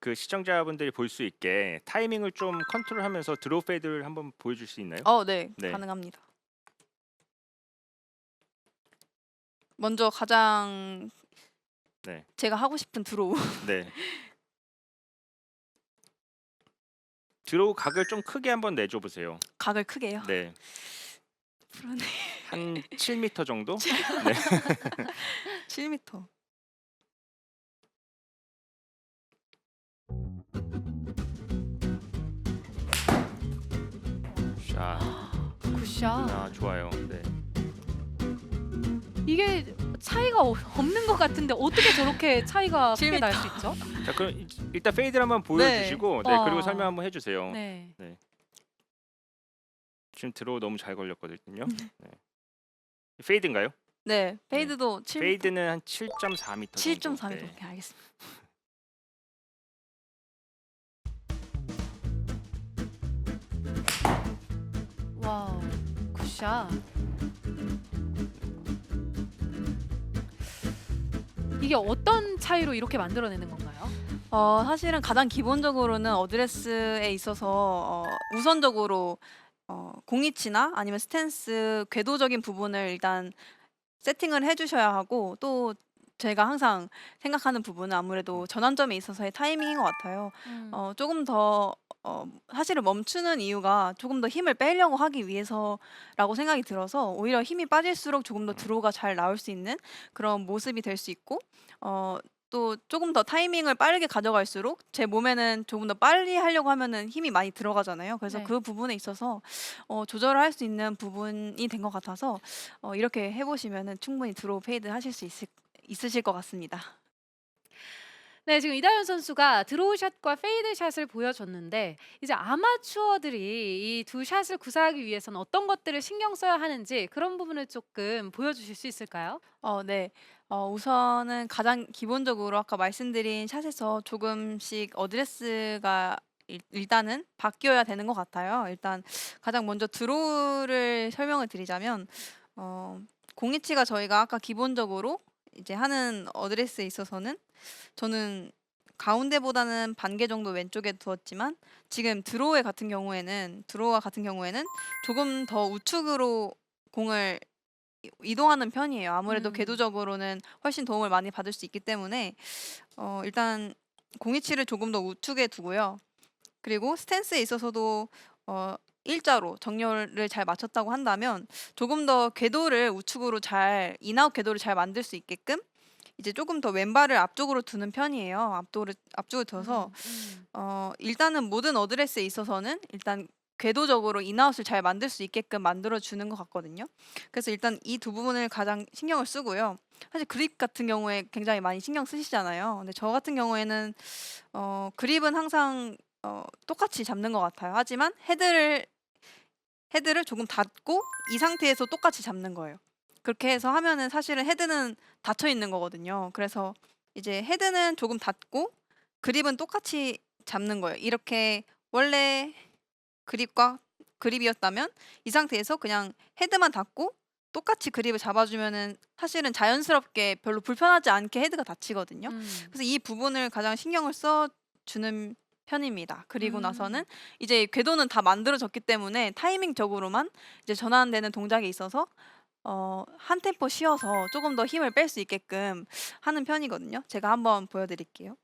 그 시청자분들이 볼 수 있게 타이밍을 좀 컨트롤하면서 드로우 페이드를 한번 보여줄 수 있나요? 어, 네, 네. 가능합니다. 먼저 가장 네. 제가 하고 싶은 드로우. 네. 드로우 각을 좀 크게 한번 내줘 보세요. 각을 크게요. 네. 그러네. 한 7m 정도? 7m. 자, 굿샷. 아 좋아요. 네. 이게 차이가 어- 없는 것 같은데 어떻게 저렇게 차이가 크게 7m. 날수 있죠? 자, 그럼 이- 일단 페이드를 한번 보여주시고, 네, 와. 그리고 설명 한번 해주세요. 네. 지금 드로우 너무 잘 걸렸거든요. 네. 페이드인가요? 네, 페이드도 7m. 페이드는 한 7.4m. 7.4m. 네. 네, 알겠습니다. 와우. 굿샷. 이게 어떤 차이로 이렇게 만들어내는 건가요? 어, 사실은 가장 기본적으로는 어드레스에 있어서 어, 우선적으로 어, 공이치나 아니면 스탠스 궤도적인 부분을 일단 세팅을 해주셔야 하고 또 제가 항상 생각하는 부분은 아무래도 전환점에 있어서의 타이밍인 것 같아요. 음. 어, 조금 더 어, 사실은 멈추는 이유가 조금 더 힘을 빼려고 하기 위해서라고 생각이 들어서 오히려 힘이 빠질수록 조금 더 드로우가 잘 나올 수 있는 그런 모습이 될 수 있고 어, 또 조금 더 타이밍을 빠르게 가져갈수록 제 몸에는 조금 더 빨리 하려고 하면은 힘이 많이 들어가잖아요. 그래서 네. 그 부분에 있어서 어, 조절을 할 수 있는 부분이 된 것 같아서 어, 이렇게 해보시면은 충분히 드로우 페이드 하실 수 있을, 있으실 것 같습니다. 네, 지금 이다현 선수가 드로우 샷과 페이드 샷을 보여줬는데 이제 아마추어들이 이 두 샷을 구사하기 위해서는 어떤 것들을 신경 써야 하는지 그런 부분을 조금 보여주실 수 있을까요? 어, 네. 어, 우선은 가장 기본적으로 아까 말씀드린 샷에서 조금씩 어드레스가 일, 일단은 바뀌어야 되는 것 같아요. 일단 가장 먼저 드로우를 설명을 드리자면 어, 공이치가 저희가 아까 기본적으로 이제 하는 어드레스에 있어서는 저는 가운데보다는 반개 정도 왼쪽에 두었지만 지금 드로우의 같은 경우에는 드로우와 같은 경우에는 조금 더 우측으로 공을 이- 이동하는 편이에요. 아무래도 음. 궤도적으로는 훨씬 도움을 많이 받을 수 있기 때문에 어, 일단 공이치를 조금 더 우측에 두고요. 그리고 스탠스에 있어서도 어, 일자로 정렬을 잘 맞췄다고 한다면 조금 더 궤도를 우측으로 잘 인아웃 궤도를 잘 만들 수 있게끔 이제 조금 더 왼발을 앞쪽으로 두는 편이에요. 앞도를 앞쪽을 둬서 음, 어, 일단은 모든 어드레스에 있어서는 일단 궤도적으로 인아웃을 잘 만들 수 있게끔 만들어 주는 것 같거든요. 그래서 일단 이 두 부분을 가장 신경을 쓰고요. 사실 그립 같은 경우에 굉장히 많이 신경 쓰시잖아요. 근데 저 같은 경우에는 어, 그립은 항상 어, 똑같이 잡는 것 같아요. 하지만 헤드를 헤드를 조금 닫고 이 상태에서 똑같이 잡는 거예요. 그렇게 해서 하면은 사실은 헤드는 닫혀 있는 거거든요. 그래서 이제 헤드는 조금 닫고 그립은 똑같이 잡는 거예요. 이렇게 원래 그립과 그립이었다면 이 상태에서 그냥 헤드만 닫고 똑같이 그립을 잡아주면은 사실은 자연스럽게 별로 불편하지 않게 헤드가 닫히거든요. 음. 그래서 이 부분을 가장 신경을 써 주는 편입니다. 그리고 음. 나서는 이제 궤도는 다 만들어졌기 때문에 타이밍적으로만 이제 전환되는 동작에 있어서 어, 한 템포 쉬어서 조금 더 힘을 뺄 수 있게끔 하는 편이거든요. 제가 한번 보여드릴게요.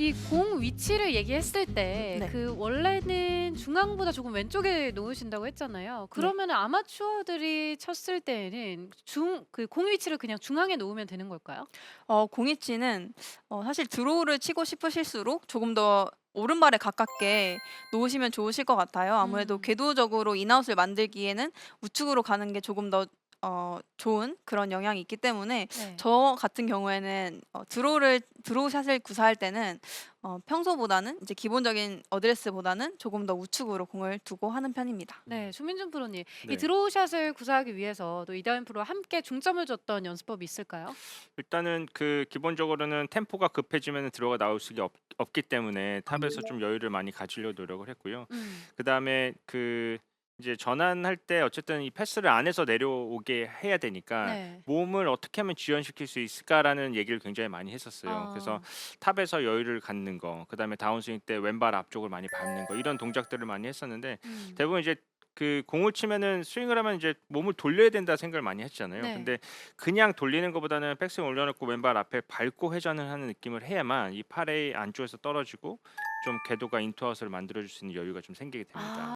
이 공 위치를 얘기했을 때 네. 그 원래는 중앙보다 조금 왼쪽에 놓으신다고 했잖아요. 그러면 아마추어들이 쳤을 때는 중 그 공 위치를 그냥 중앙에 놓으면 되는 걸까요? 어, 공이치는 어, 사실 드로우를 치고 싶으실수록 조금 더 오른발에 가깝게 놓으시면 좋으실 것 같아요. 아무래도 음. 궤도적으로 인아웃을 만들기에는 우측으로 가는 게 조금 더 어, 좋은 그런 영향이 있기 때문에 네. 저 같은 경우에는 어, 드로우를 드로우 샷을 구사할 때는 어, 평소보다는 이제 기본적인 어드레스보다는 조금 더 우측으로 공을 두고 하는 편입니다. 네, 조민준 프로님. 네. 이 드로우샷을 구사하기 위해서 또 이다현 프로와 함께 중점을 줬던 연습법이 있을까요? 일단은 그 기본적으로는 템포가 급해지면 들어가 나올 수가 없, 없기 때문에 탑에서 좀 여유를 많이 가지려 노력을 했고요. 음. 그다음에 그 이제 전환할 때 어쨌든 이 패스를 안에서 내려오게 해야 되니까 네. 몸을 어떻게 하면 지연시킬 수 있을까라는 얘기를 굉장히 많이 했었어요. 아. 그래서 탑에서 여유를 갖는 거, 그다음에 다운스윙 때 왼발 앞쪽을 많이 밟는 거 이런 동작들을 많이 했었는데 음. 대부분 이제 그 공을 치면은 스윙을 하면 이제 몸을 돌려야 된다 생각을 많이 했잖아요. 네. 근데 그냥 돌리는 것보다는 백스윙 올려놓고 왼발 앞에 밟고 회전을 하는 느낌을 해야만 이 팔의 안쪽에서 떨어지고 좀 궤도가 인투아웃을 만들어줄 수 있는 여유가 좀 생기게 됩니다. 아.